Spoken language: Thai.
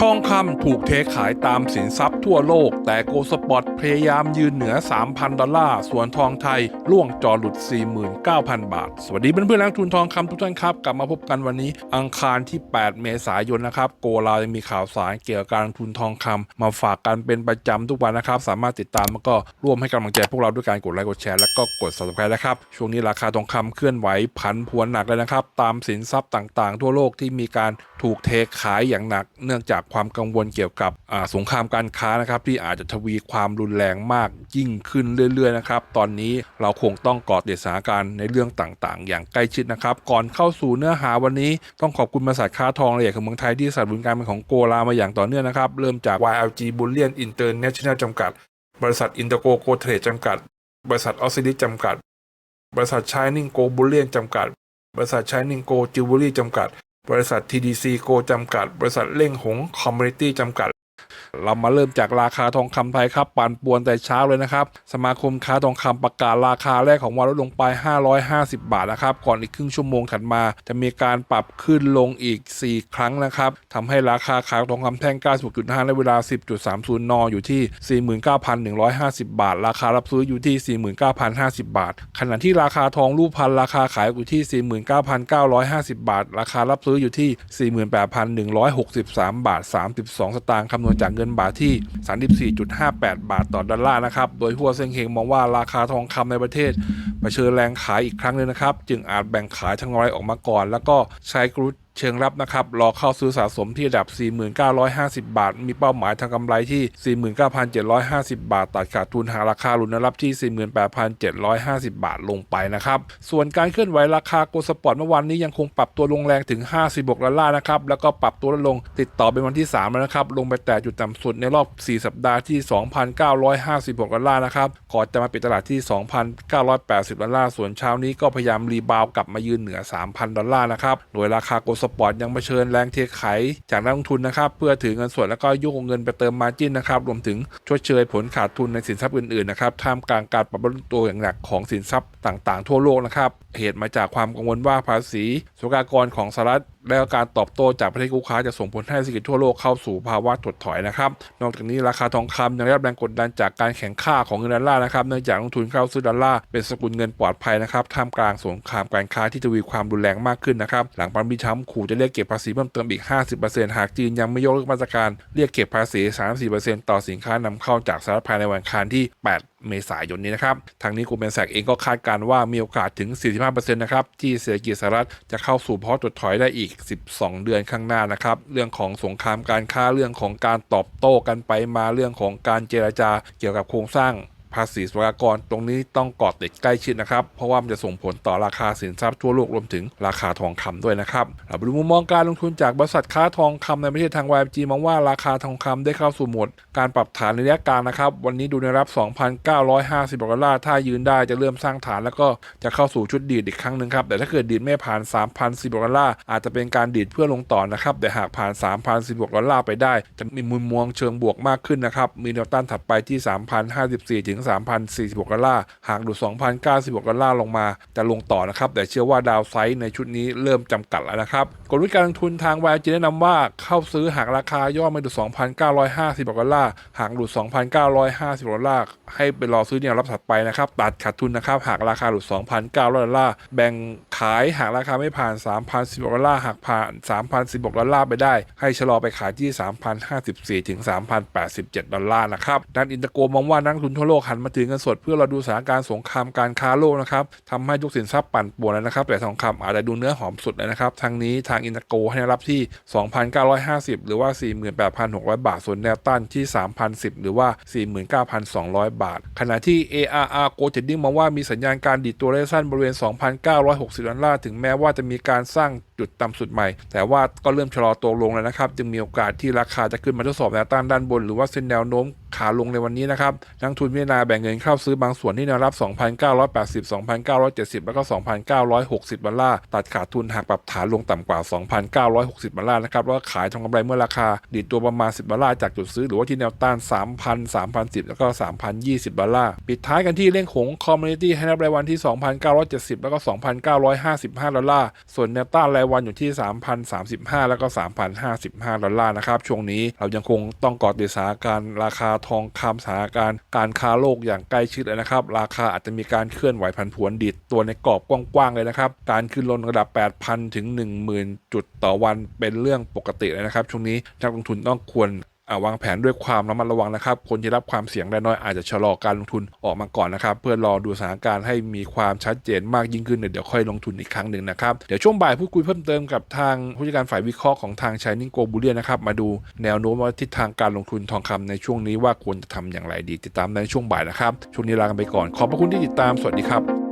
ทองคำถูกเทขายตามสินทรัพย์ทั่วโลก แต่โกลสปอร์ตพยายามยืนเหนือ 3,000 ดอลลาร์ ส่วนทองไทยล่วงจอหลุด 49,000 บาท สวัสดีเพื่อนๆนักลงทุนทองคำทุกท่านครับ กลับมาพบกันวันนี้ อังคารที่ 8 เมษายนนะครับ โกลาจะมีข่าวสารเกี่ยวกับการลงทุนทองคำมาฝากกันเป็นประจำทุกวันนะครับ สามารถติดตามแล้วก็ร่วมให้กำลังใจพวกเราด้วยการกดไลค์กดแชร์แล้วก็กด subscribe นะครับช่วงนี้ราคาทองคำเคลื่อนไหวผันผวนหนักเลยนะครับตามสินทรัพย์ต่าง ๆ ทั่วโลกที่มีการถูกเทขายอย่างหนักเนื่องจากากความกังวลเกี่ยวกับสงครามการค้านะครับที่อาจจะทวีความรุนแรงมากยิ่งขึ้นเรื่อยๆนะครับตอนนี้เราคงต้องเกาะติดสถานการณ์ในเรื่องต่างๆ อย่างใกล้ชิดนะครับ ก่อนเข้าสู่เนื้อหาวันนี้ต้องขอบคุณบริษัทค้าทองละเอียดของเมืองไทยที่สนับสนุนการเป็นของโกลามาอย่างต่อเนื่องนะครับเริ่มจาก YLG Bullion International จำกัด บริษัทอินเตอร์โกโกเทรดจำกัด บริษัทออสซิลิจำกัด บริษัทชายนิงโกบุลเลียนจำกัด บริษัทชายนิงโกจิวเวลรี่จำกัด บริษัท TDC โกจำกัด บริษัทเล่งหงคอมมูนิตี้จำกัด เรามาเริ่มจากราคาทองคำไทยครับปั่นป่วนแต่เช้าเลยนะครับ สมาคมค้าทองคำประกาศราคาแรกของวันลดลงไป 550 บาทนะครับ ก่อนอีกครึ่งชั่วโมงถัดมา จะมีการปรับขึ้นลงอีก 4 ครั้งนะครับทำให้ราคาขายทองคำแท่ง 96.5 ในเวลา 10.30 น อยู่ที่ 49,150 บาท ราคารับซื้ออยู่ที่ 49,050 บาท ขณะที่ราคาทองรูปพันราคาขายอยู่ที่ 49,950 บาท ราคารับซื้ออยู่ที่ 48,163 บาท 32 สตางค์คำนวณจากเงินบาทที่ 34.58 บาทต่อดอลลาร์นะครับ โดยหัวเซ็งเฮงมองว่าราคาทองคำในประเทศเผชิญแรงขายอีกครั้งหนึ่งนะครับ จึงอาจแบ่งขายทางร้อยออกมาก่อน แล้วก็ใช้กรุด เชิงรับนะครับรอเข้าซื้อสะสมที่ระดับ 4950 บาท มีเป้าหมายทางกำไรที่ 49,750 บาท ตัดขาดทุนหาราคาหลุนแนรับที่ 48,750 บาทลงไปนะครับ ส่วนการเคลื่อนไหวราคาโกลสปอร์ตเมื่อวานนี้ยังคงปรับตัวลงแรงถึง 56ดอลลาร์นะครับ แล้วก็ปรับตัวลดลงติดต่อเป็นวันที่ 3 แล้วนะครับ ลงไปแต่จุดต่ำสุดในรอบ 4 สัปดาห์ที่ 2,956ดอลลาร์นะครับก่อนจะมาปิดตลาดที่ 2,980ดอลลาร์ส่วนเช้านี้ก็พยายามรีบาวกลับมายืนเหนือ 3,000ดอลลาร์นะครับโดยราคาโกลสปอร์ตยังเผชิญแรงเทขายจากนักลงทุนนะครับ เพื่อถือเงินสดแล้วก็ยุ่งเงินไปเติมมาจิ้นนะครับ รวมถึงชดเชยผลขาดทุนในสินทรัพย์อื่นๆนะครับท่ามกลางการปรับลดตัวอย่างหนักของสินทรัพย์ต่างๆ ทั่วโลกนะครับเหตุมาจากความกังวลว่าภาษีสุกากรของสหรัฐ และการตอบโต้จากประเทศคู่ค้าจะส่งผลให้เศรษฐกิจทั่วโลกเข้าสู่ภาวะถดถอยนะครับ นอกจากนี้ราคาทองคำยังได้รับแรงกดดันจากการแข่งข้าของเงินดอลลาร์นะครับเนื่องจากลงทุนเข้าซื้อดอลลาร์เป็นสกุลเงินปลอดภัยนะครับท่ามกลางสงครามการค้าที่ทวีความรุนแรงมากขึ้นนะครับหลังปามีทรัมขู่จะเรียกเก็บภาษีเพิ่มเติมอีก 50%หากจีนยังไม่ยกเลิกมาตรการเรียกเก็บภาษี 34%ต่อสินค้านำเข้าจากสหรัฐภายในวันคารที่ 8 เมษายนนี้นะครับทางนี้กูเบนแซกเองก็คาดการว่ามีโอกาสถึง 45%นะครับที่เศรษฐกิจสหรัฐจะเข้าสู่ภาวะถดถอยได้อีก 12 เดือนข้างหน้านะครับเรื่องของสงครามการค้าเรื่องของการตอบโต้กันไปมาเรื่องของการเจรจาเกี่ยวกับโครงสร้าง ภาษีสุลกากร ตรงนี้ต้องเกาะติดใกล้ชิดนะครับ เพราะว่ามันจะส่งผลต่อราคาสินทรัพย์ทั่วโลกรวมถึงราคาทองคำด้วยนะครับเราไปดูมุมมองการลงทุนจากบริษัทค้าทองคำในประเทศทาง YG มองว่าราคาทองคำได้เข้าสู่โหมดการปรับฐานในระยะกลางนะครับ วันนี้ดูในรับ 2,950ดอลลาร์ถ้ายืนได้จะเริ่มสร้างฐานแล้วก็จะเข้าสู่ชุดดีดอีกครั้งหนึ่งครับแต่ถ้าเกิดดีดไม่ผ่าน 3,010ดอลลาร์อาจจะเป็นการดีดเพื่อลงต่อนะครับแต่หากผ่าน 3,016ดอลลาร์ไปได้ จะมีมุมมองเชิงบวกมากขึ้นนะครับมีแนวต้านถัดไปที่3,054ถึง3,046 ดอลลาร์ หากดู2,096 ดอลลาร์ลงมา จะลงต่อนะครับ แต่เชื่อว่าดาวไซด์ในชุดนี้เริ่มจำกัดแล้วนะครับ กลวิธีการลงทุนทาง YG แนะนำว่าเข้าซื้อหากราคาย่อมาดู2,950 ดอลลาร์ หากดู2,950 ดอลลาร์ ให้ไปรอซื้อเนี่ยรับถัดไปนะครับ ตัดขาดทุนนะครับ หากราคาหลุด2,900 ดอลลาร์ แบ่งขายหากราคาไม่ผ่าน 3,016 ดอลลาร์ หากผ่าน 3,016 ดอลลาร์ไปได้ ให้ชะลอไปขายที่ 3,054 ถึง 3,087 ดอลลาร์นะครับ ด้านอินเตอร์โกมองว่านักทุนทั่วโลกหันมาถือเงินสดเพื่อเราดูสถานการณ์สงครามการค้าโลกนะครับทำให้ทุกสินทรัพย์ปั่นป่วนแล้วนะครับ แต่ทองคำอาจจะดูเนื้อหอมสุดเลยนะครับทางนี้ทางอินเตอร์โกให้รับที่ 2,950 หรือว่า 48,600 บาท ส่วนแนวต้านที่ 3,010 หรือว่า 49,200 บาท ขณะที่ ARR Go Trading มองว่ามีสัญญาณการดีดตัวระยะสั้นบริเวณ 2,960 ดอลลาร์ ถึงแม้ว่าจะมีการสร้างจุดต่ำสุดใหม่ แต่ว่าก็เริ่มชะลอตัวลงแล้วนะครับ จึงมีโอกาสที่ราคาจะขึ้นมาทดสอบแนวต้านด้านบน หรือว่าเส้นแนวโน้มขาลงในวันนี้นะครับ นักทุนพิจารณาแบ่งเงินเข้าซื้อบางส่วนที่แนวรับ 2,980 2,970 แล้วก็ 2,960ดอลลาร์ตัดขาดทุนหากปรับฐานลงต่ำกว่า 2,960ดอลลาร์นะครับแล้วขายทองกำไรเมื่อราคาดีดตัวประมาณ 10ดอลลาร์จากจุดซื้อหรือว่าที่แนวต้าน 3,000 3,010 แล้วก็ 3,020ดอลลาร์ปิดท้ายกันที่เล่งหงคอมมูนิตี้ให้นับรายวันที่ 2,970 แล้วก็ 2,955ดอลลาร์ส่วนแนวต้านรายวันอยู่ที่ 3,035 แล้วก็ 3,055 ดอลลาร์นะครับ ช่วงนี้เรายังคงต้องกอดติดสาการราคาทองคำสาการการค้าโลกอย่างใกล้ชิดเลยนะครับ ราคาอาจจะมีการเคลื่อนไหวผันผวนดิดตัวในกรอบกว้างๆเลยนะครับ การขึ้นลงระดับ 8,000 ถึง 10,000 จุดต่อวันเป็นเรื่องปกติเลยนะครับ ช่วงนี้นักลงทุนต้องควร วางแผนด้วยความระมัดระวังนะครับ คนที่รับความเสี่ยงได้น้อยอาจจะชะลอการลงทุนออกมาก่อนนะครับ เพื่อรอดูสถานการณ์ให้มีความชัดเจนมากยิ่งขึ้น เดี๋ยวค่อยลงทุนอีกครั้งหนึ่งนะครับ เดี๋ยวช่วงบ่ายพูดคุยเพิ่มเติมกับทางผู้จัดการฝ่ายวิเคราะห์ของทางชายนิงโกบูเลียนะครับ มาดูแนวโน้มว่าทิศทางการลงทุนทองคำในช่วงนี้ว่าควรจะทำอย่างไรดี ติดตามในช่วงบ่ายนะครับ ช่วงนี้ลากันไปก่อน ขอบพระคุณที่ติดตาม สวัสดีครับ